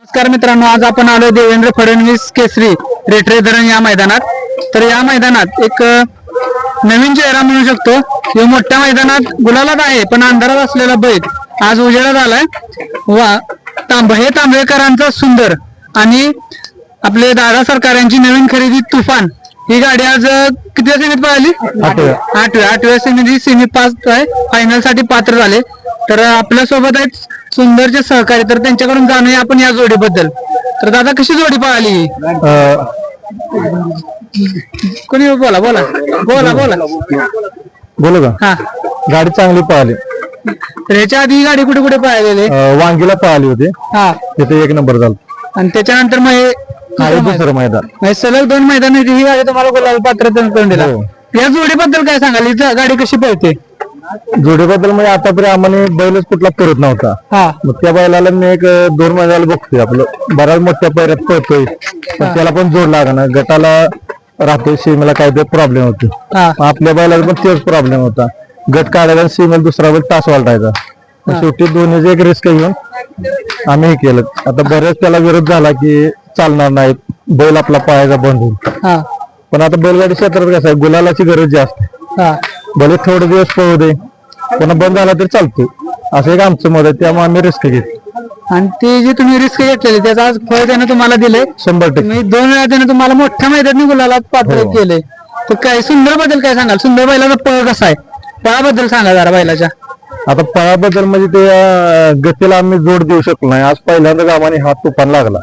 नमस्कार मित्रांनो आज आपण आलो देवेंद्र फडणवीस केसरी रेटरे धरण या मैदानात. तर या मैदानात एक नवीन चेहरा म्हणू शकतो. मोठ्या मैदानात गुलालात आहे पण अंधारात असलेला बैल आज उजेडात आलाय. वा तांब हे तांबेकरांचा सुंदर आणि आपले दादा सरकार यांची नवीन खरेदी तुफान. ही गाडी आज कितव्या सेमीत पळाली? आठव्या. आठव्या. आठव्या सेमी सेमी पास आहे फायनलसाठी पात्र झाले. तर आपल्यासोबत आहेत सुंदरचे सहकारी तर त्यांच्याकडून जाणूया आपण या जोडीबद्दल. तर दादा कशी जोडी पळाली? ही? कोणी बोला बोला. बोला बोला. बोलू का? हा. गाडी चांगली पळाली. तर ह्याच्या आधी ही गाडी कुठे कुठे पळालेली? अं, वांगीला पळाली होती. हा. तिथे एक नंबर झाला. आणि त्याच्यानंतर मग हे दुसरं दुसरं मैदान. म्हणजे सलग दोन मैदान ही गाडी तुम्हाला गुलाल पात्र करून दिला. हो. या जोडीबद्दल काय सांगाल? ही जा- गाडी कशी पळते? जोडीबद्दल म्हणजे आतापर्यंत आम्हाला बैलच कुठला करत नव्हता. मग त्या बैलाला मी एक दोन महिन्याला बघतोय. आपलं बऱ्याच मोठ्या पैऱ्यात पळतोय. त्याला पण जोड ना गटाला राहतोय सीमेला काहीतरी प्रॉब्लेम होतो. हा. आपल्या बैलाला पण तेच प्रॉब्लेम होता. गट काढायला सीमेला दुसरा बैल तास वालटायचा मग शेवटी दोन्हीचे एक रिस्क घेऊन आम्ही हे केलं. आता बऱ्याच त्याला विरोध झाला की चालणार नाही. बैल आपला पळायचा बंद होईल हा. पण आता बैलगाडी क्षेत्रात कसं आहे? गुलालाची गरज जास्त. भले थोडे दिवस पळू दे पुन्हा बंद झाला तरी चालतो असं एक आमचं मत आहे त्यामुळे आम्ही रिस्क घेतो आणि ती जी तुम्ही रिस्क घेतलेली त्याचा आज फळ त्यानं तुम्हाला दिलंय. शंभर टक्के. तुम्ही दोन वेळा त्यानं तुम्हाला मोठ्या मैदानी गुलाला पात्र हो. केले तर काय सुंदरबद्दल काय सांगाल? सुंदर बैलाचा पळ कसा आहे? पळाबद्दल सांगा जरा बैलाच्या. आता पळाबद्दल म्हणजे ते अं, गतीला आम्ही जोड देऊ शकलो नाही. आज पहिल्यांदा आम्हाला हात तुफान लागला.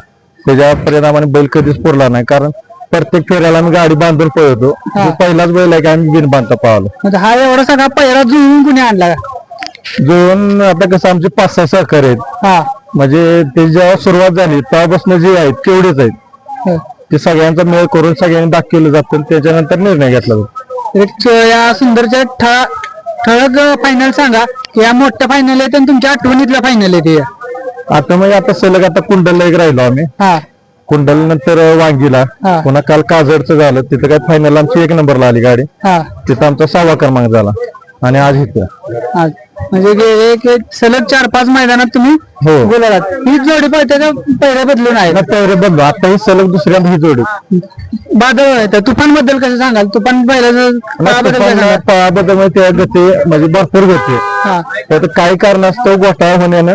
त्याच्या परिणामाने बैल कधीच पुरला नाही. कारण प्रत्येक फेऱ्याला आम्ही गाडी बांधून पळतो जो पहिलाच बैल आहे की आम्ही बिन बांधता पळालो म्हणजे हा एवढा सगळा पहिला जुळवून कुणी आणला? जोन आता कसं आमचे पाच सहा सहकारी आहेत. हा. म्हणजे ते जेव्हा सुरुवात झाली तेव्हापासून जे आहेत तेवढेच आहेत. हं. ते सगळ्यांचा मेळ करून सगळ्यांनी दाखवलं जातं त्याच्यानंतर निर्णय घेतला जातो. एक च- या सुंदरच्या ठळा- ठळक फायनल सांगा. की या मोठ्या फायनल आहेत आणि तुमच्या आठवणीतल्या फायनल आहेत या. आता म्हणजे आता सलग आता कुंडलला एक राहिलो आम्ही. हा. कुंडल नंतर वांगीला. हा. पुन्हा काल काजडचं झालं. तिथं काय फायनल आमची एक नंबरला आली गाडी. हा. तिथं आमचा सहावा क्रमांक झाला. आणि आज इथं. हा म्हणजे गे- एक एक सलग चार पाच मैदानात तुम्ही हो. बोलालात ही जोडी पळते का पहिल्या बदलून आहे. ना पहिरे बदलू आता ही सलग दुसऱ्यांदा ही जोडी. बादळ आहे. तर तुफानबद्दल कसं सांगाल? तुफान काय सांगाल? पळाबद्दल म्हणजे त्या गती म्हणजे भरपूर गती. आहे. हा. तर काही कारणास्तव घोटाळा होण्यानं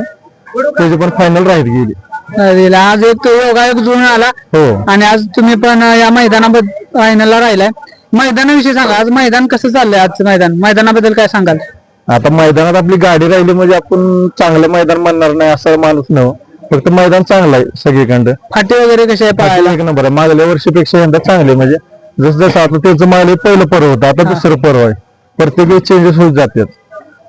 त्याची पण फायनल राहील गेली. दिला. आज एक योगायोग जुळून आला. हो. आणि आज तुम्ही पण या मैदानाबद्दल फायनलला राहिलाय. मैदानाविषयी सांगा आज मैदान कसं चाललंय आजचं मैदान? मैदानाबद्दल काय सांगाल? आता मैदानात आपली गाडी राहिली म्हणजे आपण चांगलं मैदान म्हणणार नाही असं माणूस नव फक्त मैदान चांगलं आहे सगळीकडं. फाटी वगैरे कसे आहे पाहायला? एक नंबर आहे. मागल्या वर्षीपेक्षा यंदा चांगले म्हणजे जसं जसं आता त्याचं मागले पहिलं पर्व होतं आता दुसरं पर्व आहे. प्रत्येक चेंजेस होत जातात.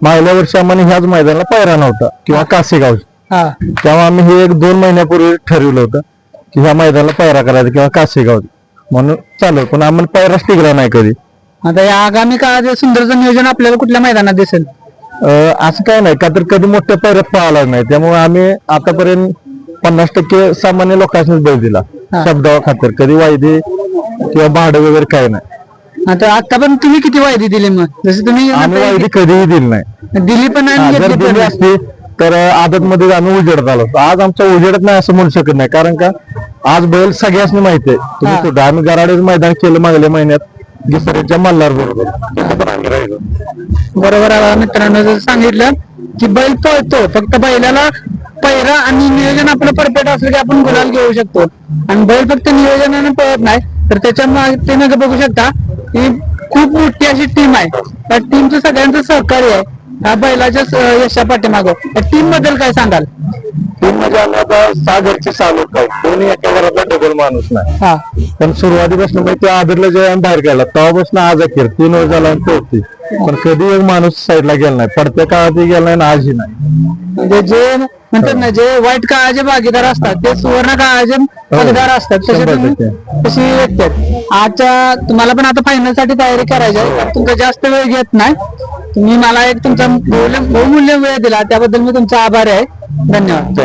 मागल्या वर्षी आम्हाला ह्याच मैदानाला पायरा नव्हता किंवा कासेगाव हा. तेव्हा आम्ही हे एक दोन महिन्यापूर्वी ठरवलं होतं की ह्या मैदानाला पायरा करायचा किंवा कासेगाव म्हणून चालू पण आम्हाला पायराच टिकला नाही कधी. आता या आगामी काळात सुंदरचं नियोजन आपल्याला कुठल्या मैदानात दिसेल? असं काय नाही का तर कधी मोठ्या पायऱ्यात पळाला नाही. त्यामुळे आम्ही आतापर्यंत पन्नास टक्के सामान्य लोकांनीच बैल दिला शब्दावर खातर. कधी वायदे किंवा भाडं वगैरे काय नाही. आता आता पण तुम्ही किती वायदी दिली मग? जसं तुम्ही आम्ही वायदी कधीही दिली नाही. दिली पण आणि जर घेतली पण असती तर आदत मध्ये आम्ही उजेडत आलो. आज आमचा उजेडत नाही असं म्हणू शकत नाही. कारण का आज बैल सगळ्यांनी माहिती आहे. तुम्ही. सुद्धा आम्ही गराडेच मैदान केलं मागल्या महिन्यात दुसऱ्याच्या मल्हार बरोबर. आम्ही राहिलो बरोबर आहे मित्रांनो जसं सांगितलं की बैल पळतो. फक्त बैलाला पैरा आणि नियोजन आपलं परफेक्ट असलं की आपण गुलाल घेऊ शकतो. आणि बैल फक्त नियोजनाने पळत नाही तर त्याच्यामागे बघू शकता की खूप मोठी अशी टीम आहे. त्या टीमचं सगळ्यांचं सहकार्य आहे. ह्या बैलाच्या यशा पाठीमागं. टीमबद्दल काय सांगाल? तीन म्हणजे आम्ही आता सहा घरचे सहा लोक आहेत कोणी एका घरातला डबल माणूस नाही. हा. पण सुरुवातीपासून म्हणजे त्या आदरला जेव्हा बाहेर काढला तेव्हापासून आज अखेर तीन वर्ष झाला आम्ही पोहोचते पण कधी एक माणूस साईडला गेला नाही. पडत्या काळातही गेला नाही आणि आजही नाही. म्हणजे जे म्हणतात ना जे वाईट काळाचे भागीदार असतात ते सुवर्ण काळाचे भागीदार असतात तसे शंभर तुम्ही टक्के. तशी व्यक्ती आहेत. आजच्या तुम्हाला पण आता फायनलसाठी तयारी करायची आहे. तुमचा जास्त वेळ घेत नाही. तुम्ही मला एक तुमचा बहुमूल्य बहुमूल्य वेळ दिला त्याबद्दल मी तुमचा आभारी आहे. धन्यवाद.